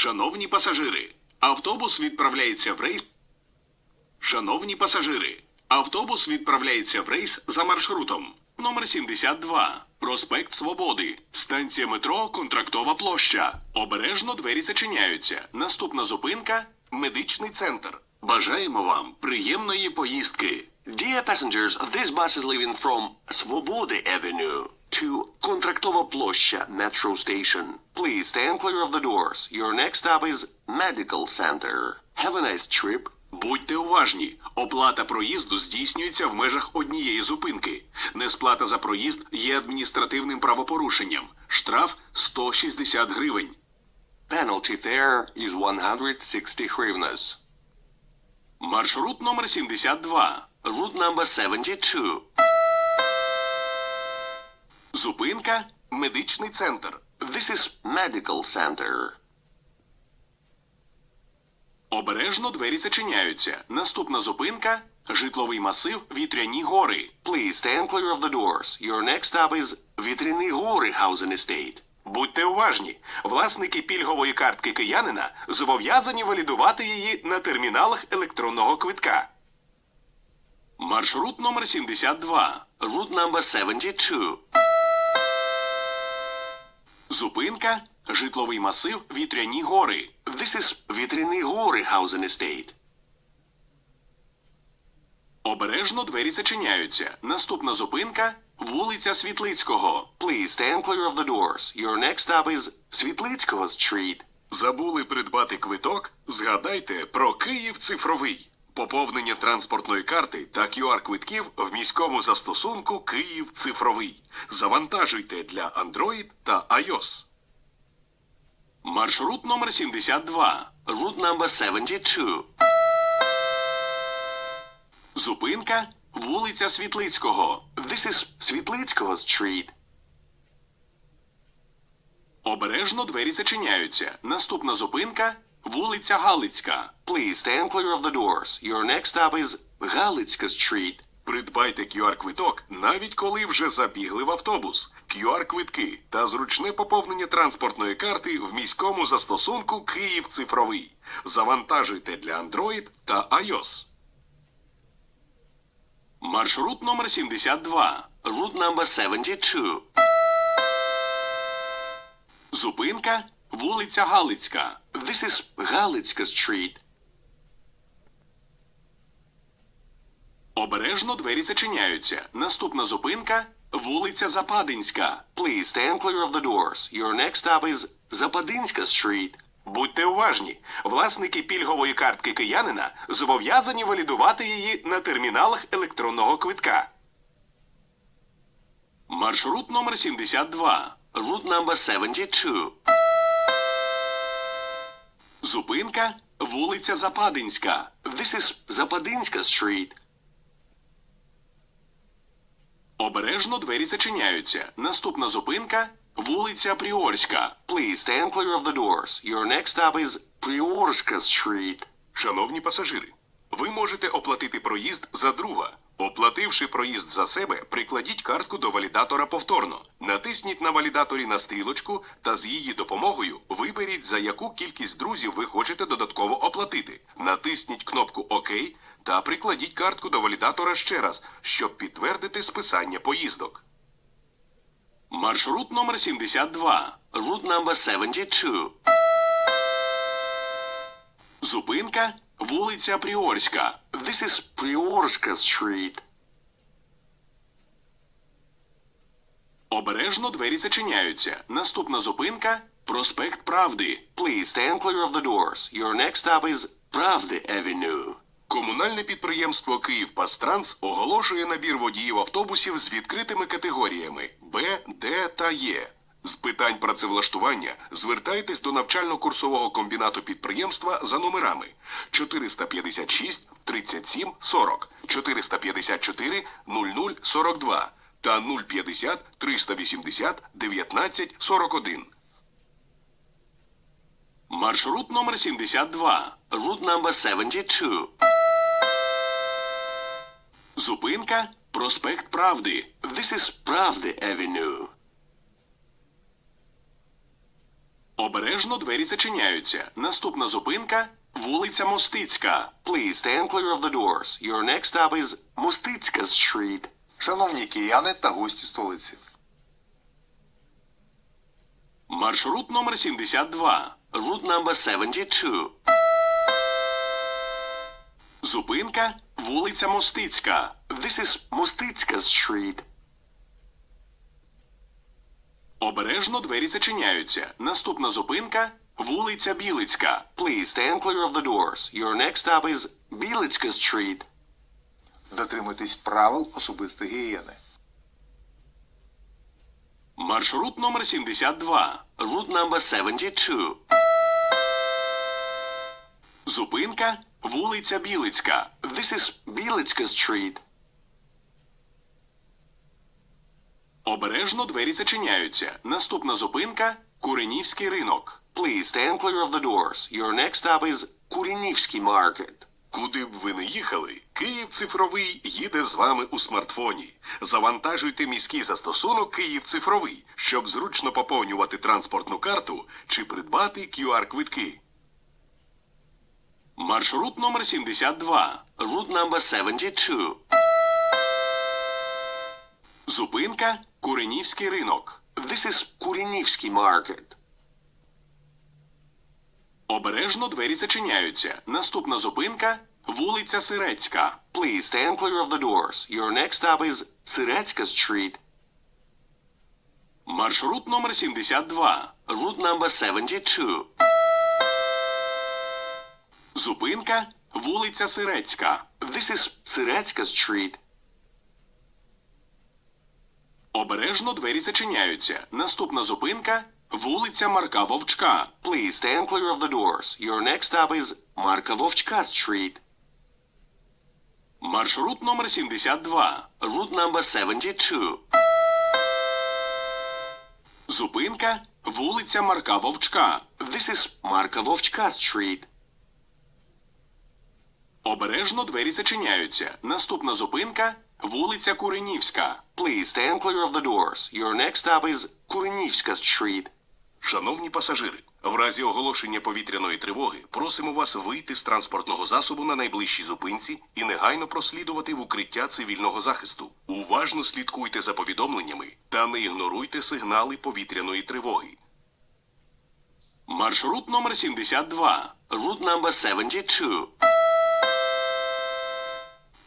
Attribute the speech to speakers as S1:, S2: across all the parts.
S1: Шановні пасажири, автобус відправляється в рейс. Шановні пасажири, автобус відправляється в рейс за маршрутом номер 72. Проспект Свободи. Станція метро Контрактова площа. Обережно двері зачиняються. Наступна зупинка медичний центр. Бажаємо вам приємної поїздки.
S2: Dear passengers, this bus is leaving from Svobody Avenue to Kontraktova Plоща Metro Station. Please stand clear of the doors. Your next stop is Medical Center. Have a nice trip.
S1: Будьте уважні, оплата проїзду здійснюється в межах однієї зупинки. Несплата за проїзд є адміністративним правопорушенням. Штраф 160 гривень.
S2: Penalty fare is 160 hryvnias.
S1: Маршрут номер 72.
S2: Route number 72.
S1: Зупинка медичний центр.
S2: This is Medical Center.
S1: Обережно двері зачиняються. Наступна зупинка житловий масив Вітряні гори.
S2: Please stand clear of the doors. Your next stop is Vitriny Gori Housing Estate.
S1: Будьте уважні, власники пільгової картки киянина зобов'язані валідувати її на терміналах електронного квитка. Маршрут номер 72.
S2: Route number 72.
S1: Зупинка житловий масив Вітряні гори.
S2: This is Vitriny Gori Housing Estate.
S1: Обережно двері зачиняються. Наступна зупинка вулиця Світлицького.
S2: Please stand clear of the doors. Your next stop is Світлицького Street.
S1: Забули придбати квиток? Згадайте про Київ цифровий. Поповнення транспортної карти та QR-квитків в міському застосунку Київ цифровий. Завантажуйте для Android та iOS. Маршрут номер 72.
S2: Route number 72.
S1: Зупинка вулиця Світлицького.
S2: This is Світлицького Street.
S1: Обережно двері зачиняються. Наступна зупинка вулиця Галицька.
S2: Please stand clear of the doors. Your next stop is Галицька Street.
S1: Придбайте QR-квиток навіть коли вже забігли в автобус. QR-квитки та зручне поповнення транспортної карти в міському застосунку Київ цифровий. Завантажуйте для Android та iOS. Маршрут номер 72.
S2: Route number 72.
S1: Зупинка вулиця Галицька.
S2: This is Галицька Street.
S1: Обережно двері зачиняються. Наступна зупинка вулиця Западинська.
S2: Please stand clear of the doors. Your next stop is Западинська Street.
S1: Будьте уважні, власники пільгової картки киянина зобов'язані валідувати її на терміналах електронного квитка. Маршрут номер 72.
S2: Route number 72.
S1: Зупинка вулиця Западинська.
S2: This is Западинська Street.
S1: Обережно двері зачиняються. Наступна зупинка вулиця Пріорська.
S2: Please stand clear of the doors. Your next stop is Приорська Street.
S1: Шановні пасажири, ви можете оплатити проїзд за друга. Оплативши проїзд за себе, прикладіть картку до валідатора повторно. Натисніть на валідаторі на стрілочку та з її допомогою виберіть, за яку кількість друзів ви хочете додатково оплатити. Натисніть кнопку ОК та прикладіть картку до валідатора ще раз, щоб підтвердити списання поїздок. Маршрут номер 72.
S2: Route number 72.
S1: Зупинка вулиця Пріорська.
S2: This is Приорська Street.
S1: Обережно двері зачиняються. Наступна зупинка проспект Правди.
S2: Please stand clear of the doors. Your next stop is Правди Avenue.
S1: Комунальне підприємство «Київпастранс» оголошує набір водіїв автобусів з відкритими категоріями Б, Д та Е. З питань працевлаштування звертайтесь до навчально-курсового комбінату підприємства за номерами 456 37 40, 454 00 42 та 050 380 19 41. Маршрут номер 72.
S2: Route number 72.
S1: Зупинка проспект Правди.
S2: This is Правди Avenue.
S1: Обережно двері зачиняються. Наступна зупинка вулиця Мостицька.
S2: Please stand clear of the doors. Your next stop is Mostitska Street.
S3: Шановні кияни та гості столиці.
S1: Маршрут номер 72.
S2: Route number 72.
S1: Зупинка вулиця Мостицька.
S2: This is Mostitska Street.
S1: Обережно двері зачиняються. Наступна зупинка вулиця Білицька.
S2: Please stand clear of the doors. Your next stop is Bielitska Street.
S3: Дотримуйтесь правил особистої гігієни.
S1: Маршрут номер 72.
S2: Route number 72.
S1: Зупинка вулиця Білицька.
S2: This is Bielitska Street.
S1: Обережно двері зачиняються. Наступна зупинка Куренівський ринок.
S2: Please stand clear of the doors. Your next stop is Kurinivsky Market.
S1: Куди б ви не їхали, Київ цифровий їде з вами у смартфоні. Завантажуйте міський застосунок Київ цифровий, щоб зручно поповнювати транспортну карту чи придбати QR-квитки. Маршрут номер 72.
S2: Route number 72.
S1: Зупинка Куренівський ринок.
S2: This is Kurinivsky Market.
S1: Обережно двері зачиняються. Наступна зупинка вулиця Сирецька.
S2: Please stand clear of the doors. Your next stop is Siretska Street.
S1: Маршрут номер 72.
S2: Route number 72.
S1: Зупинка вулиця Сирецька.
S2: This is Siretska Street.
S1: Обережно двері зачиняються. Наступна зупинка вулиця Марка Вовчка.
S2: Please stand clear of the doors. Your next stop is Markovovchka Street.
S1: Маршрут номер 72.
S2: Route number 72.
S1: Зупинка вулиця Марка Вовчка.
S2: This is Markovovchka Street.
S1: Обережно двері зачиняються. Наступна зупинка вулиця Куренівська.
S2: Please stand clear of the doors. Your next stop is Kurinivska Street.
S1: Шановні пасажири, в разі оголошення повітряної тривоги просимо вас вийти з транспортного засобу на найближчій зупинці і негайно прослідувати в укриття цивільного захисту. Уважно слідкуйте за повідомленнями та не ігноруйте сигнали повітряної тривоги. Маршрут номер 72.
S2: Route number 72.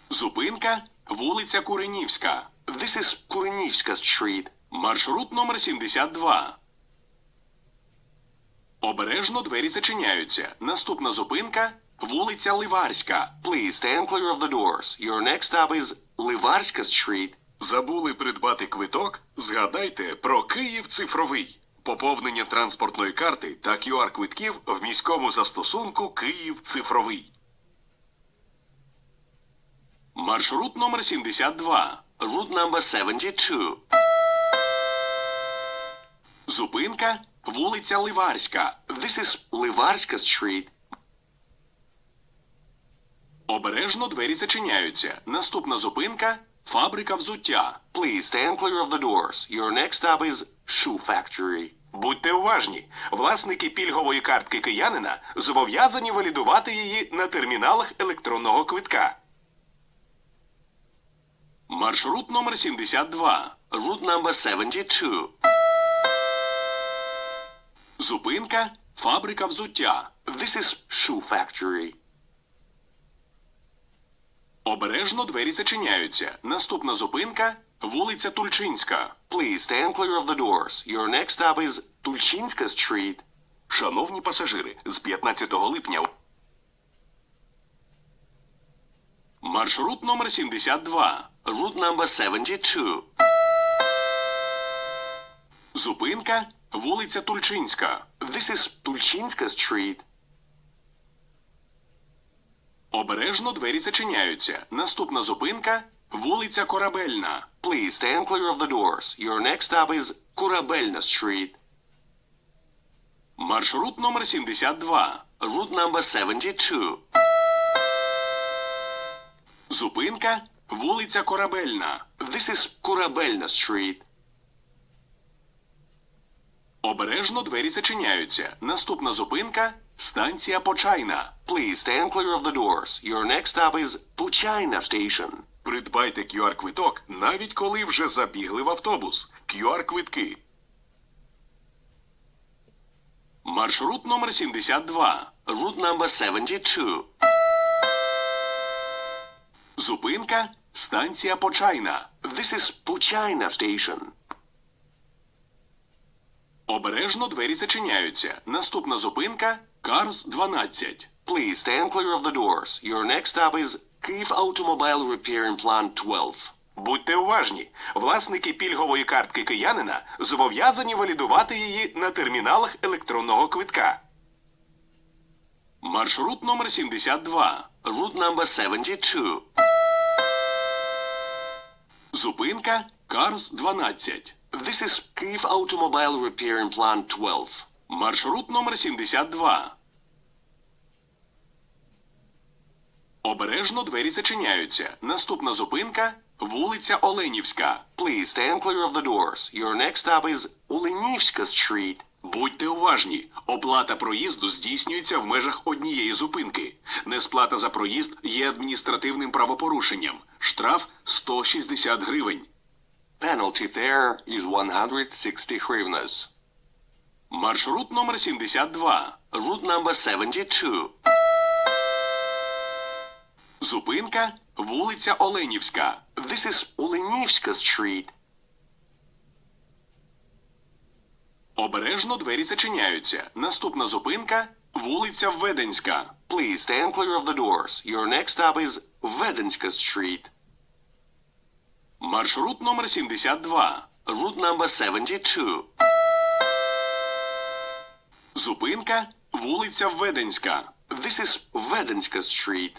S1: Зупинка вулиця Куренівська.
S2: This is Kurinivska Street.
S1: Маршрут номер 72. Обережно двері зачиняються. Наступна зупинка вулиця Ливарська.
S2: Please stand clear of the doors. Your next stop is Livarska Street.
S1: Забули придбати квиток? Згадайте про Київ цифровий. Поповнення транспортної карти та QR-квитків в міському застосунку Київ цифровий. Маршрут номер 72.
S2: Route number 72.
S1: Зупинка вулиця Ливарська.
S2: This is Livarska Street.
S1: Обережно двері зачиняються. Наступна зупинка фабрика взуття.
S2: Please stand clear of the doors. Your next stop is Shoe Factory.
S1: Будьте уважні, власники пільгової картки киянина зобов'язані валідувати її на терміналах електронного квитка. Маршрут номер 72.
S2: Route number 72.
S1: Зупинка фабрика взуття.
S2: This is Shoe Factory.
S1: Обережно двері зачиняються. Наступна зупинка вулиця Тульчинська.
S2: Please stand clear of the doors. Your next stop is Tulchinska Street.
S1: Шановні пасажири, з 15 липня. Маршрут номер 72.
S2: Route number 72.
S1: Зупинка вулиця Тульчинська.
S2: This is Tulchinska Street.
S1: Обережно двері зачиняються. Наступна зупинка вулиця Корабельна.
S2: Please stand clear of the doors. Your next stop is Korabelna Street.
S1: Маршрут номер 72.
S2: Route number 72.
S1: Зупинка вулиця Корабельна.
S2: This is Korabelna Street.
S1: Обережно двері зачиняються. Наступна зупинка станція Почайна.
S2: Please stand clear of the doors. Your next stop is Puchina Station.
S1: Придбайте QR-квиток, навіть коли вже забігли в автобус. QR-квитки. Маршрут номер 72.
S2: Route number 72.
S1: Зупинка станція Почайна.
S2: This is Puchina Station.
S1: Обережно двері зачиняються. Наступна зупинка Карс 12.
S2: Please stand clear of the doors. Your next stop is Kyiv Automobile Repair and Plant 12.
S1: Будьте уважні, власники пільгової картки киянина зобов'язані валідувати її на терміналах електронного квитка. Маршрут номер 72.
S2: Route number 72.
S1: Зупинка Карс 12.
S2: This is Kyiv Automobile Repair Plant 12.
S1: Маршрут номер 72. Обережно двері зачиняються. Наступна зупинка вулиця Оленівська.
S2: Please stand clear of the doors. Your next stop is Olenivska Street.
S1: Будьте уважні, оплата проїзду здійснюється в межах однієї зупинки. Несплата за проїзд є адміністративним правопорушенням. Штраф 160 гривень.
S2: Penalty there is 160 hryvnias.
S1: Маршрут номер 72.
S2: Route number 72.
S1: Зупинка вулиця Оленівська.
S2: This is Olenivska Street.
S1: Обережно двері зачиняються. Наступна зупинка вулиця Веденська.
S2: Please stand clear of the doors. Your next stop is Vedenska Street.
S1: Маршрут номер 72.
S2: Route number 72.
S1: Зупинка вулиця Веденська.
S2: This is Vedenska Street.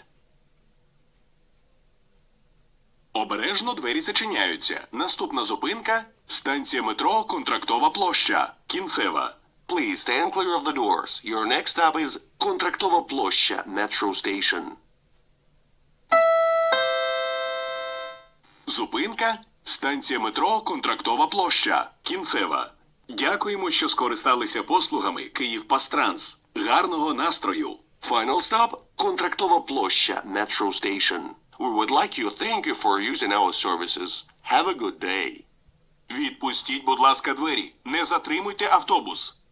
S1: Обережно двері зачиняються. Наступна зупинка станція метро Контрактова площа. Кінцева.
S2: Please stand clear of the doors. Your next stop is Kontraktova Ploshcha Metro Station.
S1: Зупинка станція метро Контрактова площа. Кінцева. Дякуємо, що скористалися послугами Київпастранс. Гарного настрою!
S2: Final stop, Kontraktova Ploshcha Metro Station. We would like you thank you for using our services. Have a good day.
S1: Відпустіть, будь ласка, двері. Не затримуйте автобус.